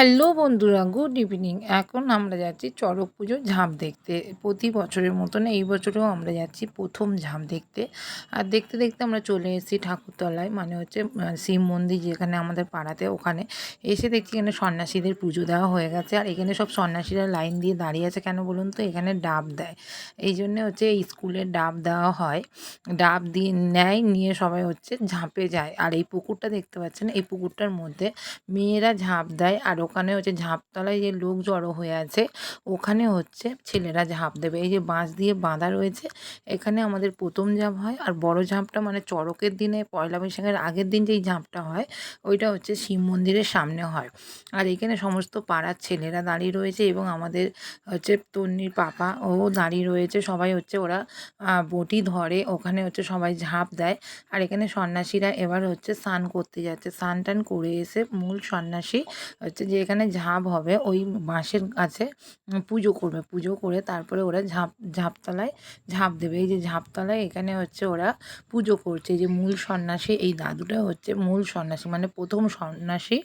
Hello বন্ধুরা, good evening. এখন আমরা যাচ্ছি চড়ক পুজো ঝাঁপ দেখতে। প্রতি বছরের মতন এই বছরেও আমরা যাচ্ছি প্রথম ঝাঁপ দেখতে। আর দেখতে দেখতে আমরা চলে এসেছি ঠাকুরতলায় মানে হচ্ছে শিব মন্দির যেখানে আমাদের পাড়াতে ওখানে। এসে দেখছি এখানে সন্ন্যাসীদের পুজো দেওয়া হয়ে গেছে। আর এখানে সব সন্ন্যাসীরা লাইন দিয়ে দাঁড়িয়ে আছে কেন বলুন তো? এখানে ডাব দেয়। এই জন্যে হচ্ছে স্কুলে ডাব দেওয়া হয়। ডাব দিয়ে নেয়, নিয়ে সবাই হচ্ছে ঝাঁপে যায়। আর এই পুকুরটা দেখতে পাচ্ছেন, এই পুকুরটার মধ্যে মেয়েরা ঝাঁপ দেয়। আর ওখানে হচ্ছে ঝাঁপতলায় যে লোক জড়ো হয়ে আছে, ওখানে হচ্ছে ছেলেরা ঝাঁপ দেবে। এই যে বাঁশ দিয়ে বাঁধা রয়েছে, এখানে আমাদের প্রথম ঝাঁপ হয় আর বড় ঝাঁপটা মানে চড়কের দিনে, পয়লা বৈশাখের আগের দিন যেই ঝাঁপটা হয়, ওইটা হচ্ছে শিব মন্দিরের সামনে হয়। আর এখানে সমস্ত পাড়ার ছেলেরা দাঁড়িয়ে রয়েছে এবং আমাদের হচ্ছে তন্নির পাপা ও দাঁড়িয়ে রয়েছে। সবাই হচ্ছে ওরা বটি ধরে, ওখানে হচ্ছে সবাই ঝাঁপ দেয়। আর এখানে সন্ন্যাসীরা এবার হচ্ছে স্নান করতে যাচ্ছে। স্নান টান করে এসে মূল সন্ন্যাসী হচ্ছে যে এখানে ঝাঁপ হবে, ওই বাঁশের কাছে পুজো করবে। পুজো করে তারপরে ওরা ঝাঁপ, ঝাঁপতলায় ঝাঁপ দেবে। এই যে ঝাঁপতলায় এখানে হচ্ছে ওরা পুজো করছে। এই যে মূল সন্ন্যাসী, এই দাদুটা হচ্ছে মূল সন্ন্যাসী মানে প্রথম সন্ন্যাসী।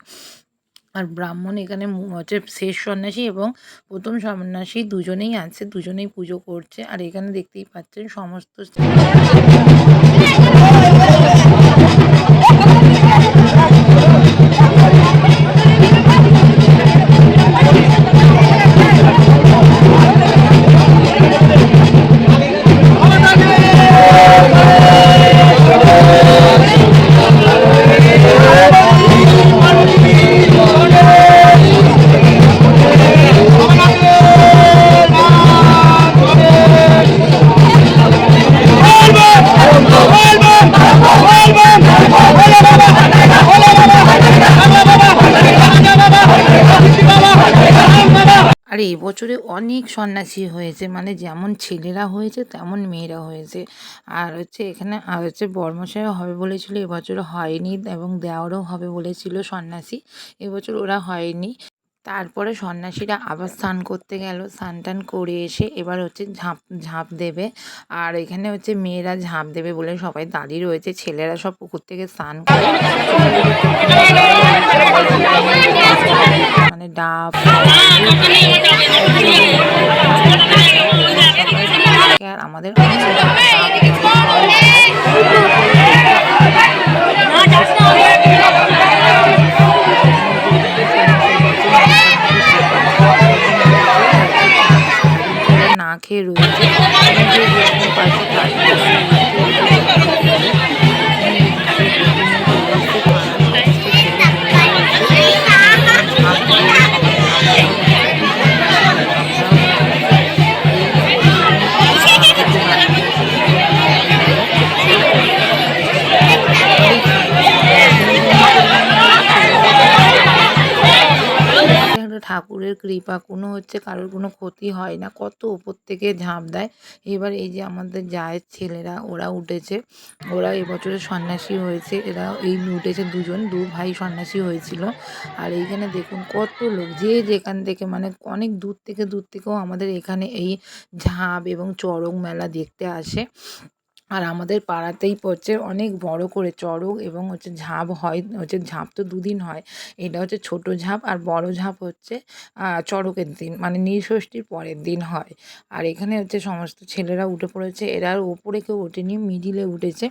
আর ব্রাহ্মণ এখানে হচ্ছে শেষ সন্ন্যাসী এবং প্রথম সন্ন্যাসী দুজনেই আছে, দুজনেই পুজো করছে। আর এখানে দেখতেই পাচ্ছেন সমস্ত আর এই বছরে অনেক সন্ন্যাসী হয়েছে মানে যেমন ছেলেরা হয়েছে, তেমন মেয়েরা হয়েছে। আর হচ্ছে এখানে, আর হচ্ছে বর্মশাইও হবে বলেছিল, এবছর হয়নি এবং দেওয়ারও হবে বলেছিল সন্ন্যাসী। এবছর ওরা হয়নি। তারপরে সন্ন্যাসীরা আবার স্নান করতে গেল, স্নান টান করে এসে এবার হচ্ছে ঝাঁপ ঝাঁপ দেবে। আর এখানে হচ্ছে মেয়েরা ঝাঁপ দেবে বলে সবাই দাঁড়িয়ে রয়েছে, ছেলেরা সব পুকুর থেকে স্নান করে। মানে ডাব। না খেয়ে রয়েছে। পাশে ঠাকুরের কৃপা, কোনো হচ্ছে কারোর কোনো ক্ষতি হয় না। কত উপর থেকে ঝাঁপ দেয়। এবার এই যে আমাদের জায়ের ছেলেরা, ওরা উঠেছে। ওরা এবছরে সন্ন্যাসী হয়েছে। এরা এই উঠেছে দুজন, দু ভাই সন্ন্যাসী হয়েছিল। আর এইখানে দেখুন কত লোক, যে যেখান থেকে মানে অনেক দূর থেকে, দূর থেকেও আমাদের এখানে এই ঝাঁপ এবং চড়ক মেলা দেখতে আসে। আর আমাদের পাড়াতেই হচ্ছে অনেক বড় করে চড়ক এবং হচ্ছে ঝাঁপ হয়, হচ্ছে ঝাঁপ তো দুদিন হয়। এটা হচ্ছে ছোট ঝাঁপ আর বড় ঝাঁপ হচ্ছে চড়কের দিন মানে নীলষষ্ঠীর পরের দিন হয়। আর এখানে হচ্ছে সমস্ত ছেলেরা উঠে পড়েছে, এরা ওপরে কেউ ওঠেনি, মিডিলে উঠেছে।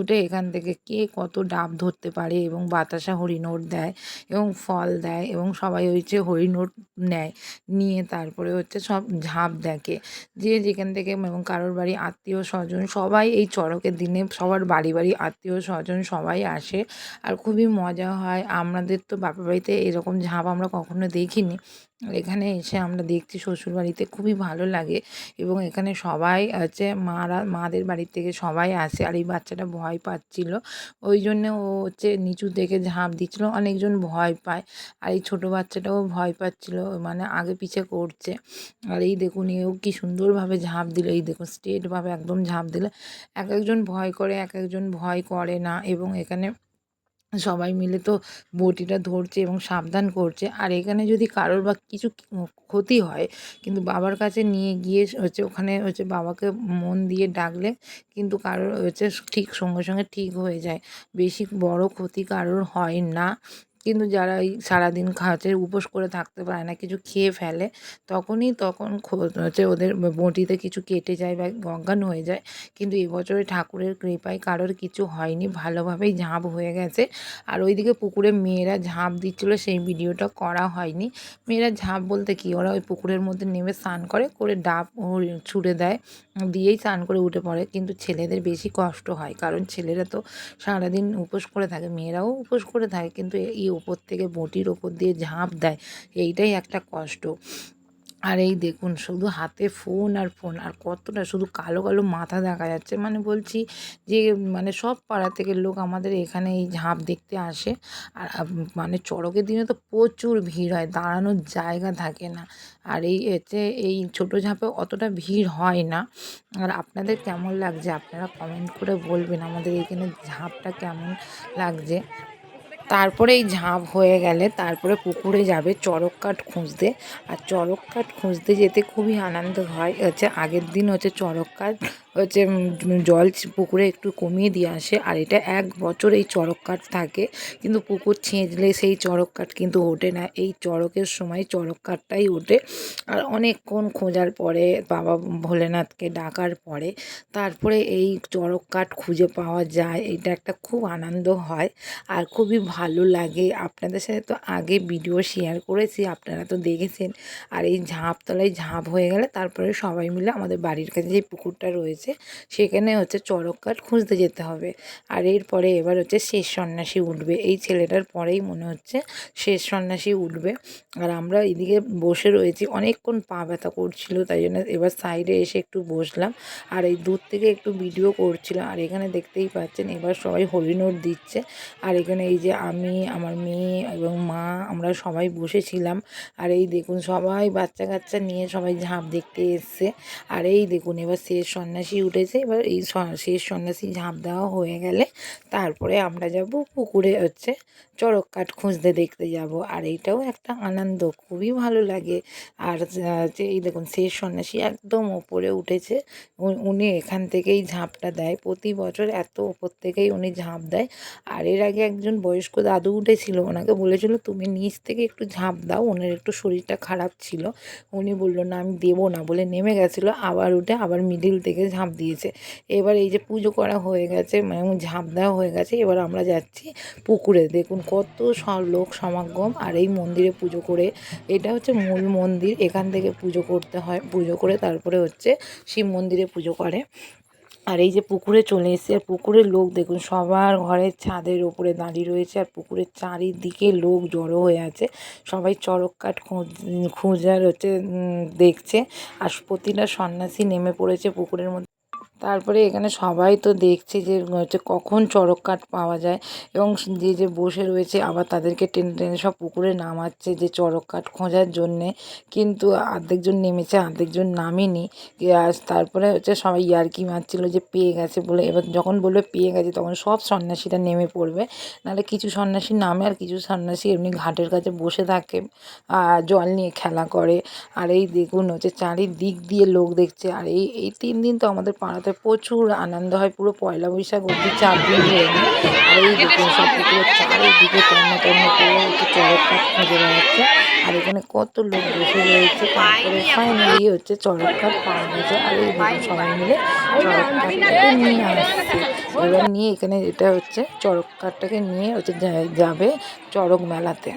উঠে এখান থেকে কে কত ডাব ধরতে পারে এবং বাতাসা হরিণোট দেয় এবং ফল দেয় এবং সবাই হচ্ছে হরিণোট নেয়, নিয়ে তারপরে হচ্ছে সব ঝাঁপ দেখে। যে যেখান থেকে এবং কারোর বাড়ি আত্মীয় স্বজন সবাই এই চড়কের দিনে সবার বাড়ি বাড়ি আত্মীয় স্বজন সবাই আসে আর খুবই মজা হয়। আমাদের তো বাপের বাড়িতে এরকম ঝাঁপ আমরা কখনো দেখিনি। এখানে এসে আমরা দেখছি শ্বশুরবাড়িতে খুবই ভালো লাগে এবং এখানে সবাই হচ্ছে মারা, মাদের বাড়ির থেকে সবাই আসে আর এই বাচ্চাটা ভয় পাচ্ছিল। ওই জন্যে ও হচ্ছে নিচু থেকে ঝাঁপ দিচ্ছিল, অনেকজন ভয় পায় আর এই ছোটো বাচ্চাটাও ভয় পাচ্ছিল মানে আগে পিছে করছে। আর এই দেখুন, এও কি সুন্দরভাবে ঝাঁপ দিল, এই দেখুন স্ট্রেটভাবে একদম ঝাঁপ দিল। এক একজন ভয় করে এক একজন ভয় করে না এবং এখানে সবাই মিলে তো বটিটা ধরছে এবং সাবধান করছে। আর এখানে যদি কারোর বা কিছু ক্ষতি হয়, কিন্তু বাবার কাছে নিয়ে গিয়ে হচ্ছে ওখানে হচ্ছে বাবাকে মন দিয়ে ডাকলে কিন্তু কারোর হচ্ছে ঠিক সঙ্গে সঙ্গে ঠিক হয়ে যায়। বেশি বড় ক্ষতি কারোর হয় না। কিন্তু যারা এই সারাদিন খাচ্ছে উপোস করে থাকতে পারে না, কিছু খেয়ে ফেলে, তখনই তখন হচ্ছে ওদের বঁটিতে কিছু কেটে যায় বা অজ্ঞান হয়ে যায়। কিন্তু এবছরে ঠাকুরের কৃপায় কারোর কিছু হয়নি, ভালোভাবেই ঝাঁপ হয়ে গেছে। আর ওইদিকে পুকুরে মেয়েরা ঝাঁপ দিচ্ছিল, সেই ভিডিওটা করা হয়নি। মেয়েরা ঝাঁপ বলতে কি, ওরা ওই পুকুরের মধ্যে নেমে স্নান করে করে ডাব ছুঁড়ে দেয়, দিয়েই স্নান করে উঠে পড়ে। কিন্তু ছেলেদের বেশি কষ্ট হয়, কারণ ছেলেরা তো সারাদিন উপোস করে থাকে, মেয়েরাও উপোস করে থাকে। কিন্তু এই ওপর থেকে বটির ওপর দিয়ে ঝাঁপ দেয়। এইটাই একটা কষ্ট। আর এই দেখুন, শুধু হাতে ফোন আর ফোন, আর কতটা শুধু কালো কালো মাথা দেখা যাচ্ছে। মানে বলছি যে মানে সব পাড়া থেকে লোক আমাদের এখানে এই ঝাঁপ দেখতে আসে। আর মানে চড়কের দিনে তো প্রচুর ভিড় হয়, দাঁড়ানোর জায়গা থাকে না। আর এই হচ্ছে এই ছোটো ঝাঁপে অতটা ভিড় হয় না। আর আপনাদের কেমন লাগছে? আপনারা কমেন্ট করে বলবেন আমাদের এখানে ঝাঁপটা কেমন লাগছে? তারপরে এই ঝাঁপ হয়ে গেলে তারপরে পুকুরে যাবে চড়ক কাঠ খুঁজতে। আর চড়ক কাঠ খুঁজতে যেতে খুবই আনন্দ হয়। হচ্ছে আগের দিন হচ্ছে চড়ক কাঠ হচ্ছে জল পুকুরে একটু কমিয়ে দিয়ে আসে। আর এটা এক বছর এই চড়ক কাঠ থাকে, কিন্তু পুকুর ছেঁচলে সেই চড়ক কাঠ কিন্তু ওঠে না। এই চড়কের সময় চড়ক কাঠটাই ওঠে। আর অনেকক্ষণ খোঁজার পরে বাবা ভোলেনাথকে ডাকার পরে তারপরে এই চড়ক কাঠ খুঁজে পাওয়া যায়। এটা একটা খুব আনন্দ হয় আর খুবই ভালো লাগে। আপনাদের সাথে তো আগে ভিডিও শেয়ার করেছি, আপনারা তো দেখেছেন। আর এই ঝাঁপ তলায় ঝাঁপ হয়ে গেলে তারপরে সবাই মিলে আমাদের বাড়ির কাছে যে পুকুরটা রয়েছে সেখানে হচ্ছে চড়ক কাঠ খুঁজতে যেতে হবে। আর এরপরে এবার হচ্ছে শেষ সন্ন্যাসী উঠবে। এই ছেলেটার পরেই মনে হচ্ছে শেষ সন্ন্যাসী উঠবে। আর আমরা এদিকে বসে রয়েছি। অনেকক্ষণ পা ব্যথা করছিল, তাই জন্য এবার সাইডে এসে একটু বসলাম। আর এই দূর থেকে একটু ভিডিও করছিলাম। আর এখানে দেখতেই পাচ্ছেন, এবার সবাই হরিণোট দিচ্ছে। আর এখানে এই যে আমি, আমার মেয়ে এবং মা, আমরা সবাই বসেছিলাম। আর এই দেখুন, সবাই বাচ্চা কাচ্চা নিয়ে সবাই ঝাঁপ দেখতে এসছে। আর এই দেখুন, এবার শেষ সন্ন্যাসী উঠেছে। এবার এই শেষ সন্ন্যাসী ঝাঁপ দেওয়া হয়ে গেলে তারপরে আমরা যাব পুকুরে হচ্ছে চড়ক কাঠ খুঁজতে দেখতে যাব। আর এইটাও একটা আনন্দ, খুবই ভালো লাগে। আর যে এই দেখুন শেষ সন্ন্যাসী একদম ওপরে উঠেছে। উনি এখান থেকেই ঝাঁপটা দেয়। প্রতি বছর এত ওপর থেকেই উনি ঝাঁপ দেয়। আর এর আগে একজন বয়স্ক দাদু উঠেছিল, ওনাকে বলেছিল, তুমি নিচ থেকে একটু ঝাঁপ দাও, ওনার একটু শরীরটা খারাপ ছিল। উনি বলল, না, আমি দেবো না। বলে নেমে গেছিল, আবার উঠে আবার মিডিল থেকে ঝাঁপ দিয়েছে। এবার এই যে পুজো করা হয়ে গেছে মানে ঝাঁপ দেওয়া হয়ে গেছে, এবার আমরা যাচ্ছি পুকুরে। দেখুন কত লোক সমাগম আর এই মন্দিরে পুজো করে। এটা হচ্ছে মূল মন্দির, এখান থেকে পুজো করতে হয়, পুজো করে তারপরে হচ্ছে শিব মন্দিরে পুজো করে। আর এই যে পুকুরে চলে এসেছে, আর পুকুরের লোক দেখুন সবার ঘরের ছাদের ওপরে দাঁড়িয়ে রয়েছে, আর পুকুরের চারিদিকে লোক জড়ো হয়ে আছে। সবাই চড়ক কাঠ খোঁজ খোঁজার হচ্ছে দেখছে। আর প্রতিটা সন্ন্যাসী নেমে পড়েছে পুকুরের মধ্যে। তারপরে এখানে সবাই তো দেখছে যে, হচ্ছে কখন চড়ক কাঠ পাওয়া যায় এবং যে যে বসে রয়েছে আবার তাদেরকে টেনে টেনে সব পুকুরে নামাচ্ছে যে, চড়ক কাঠ খোঁজার জন্যে। কিন্তু অর্ধেকজন নেমেছে অর্ধেকজন নামেনি। আর তারপরে হচ্ছে সবাই ইয়ার্কি মারছিল যে, পেয়ে গেছে বলে। এবার যখন বলবে পেয়ে গেছে, তখন সব সন্ন্যাসীরা নেমে পড়বে। নাহলে কিছু সন্ন্যাসী নামে আর কিছু সন্ন্যাসী এমনি ঘাটের কাছে বসে থাকে আর জল নিয়ে খেলা করে। আর এই দেখুন হচ্ছে চারিদিক দিয়ে লোক দেখছে। আর এই এই তিন দিন তো আমাদের পাড়াতে প্রচুর আনন্দ হয়। পুরো পয়লা বৈশাখ অবধি চার দিন ধরে। আর এই দেখুন সব পুকুরের চারিদিকে তন্ন তন্ন করে একটু চড়ক কাঠ খুঁজে বেড়াচ্ছে। আর এখানে কত লোক বসে রয়েছে। তারপরে ফাইনালি হচ্ছে চড়ক কাঠ পাওয়া গেছে। আর এই দেখুন সবাই মিলে চড়ক কাঠটাকে নিয়ে আসছে। এবার নিয়ে এখানে এটা হচ্ছে চড়ক কাঠটাকে নিয়ে হচ্ছে যাবে চড়ক মেলাতে।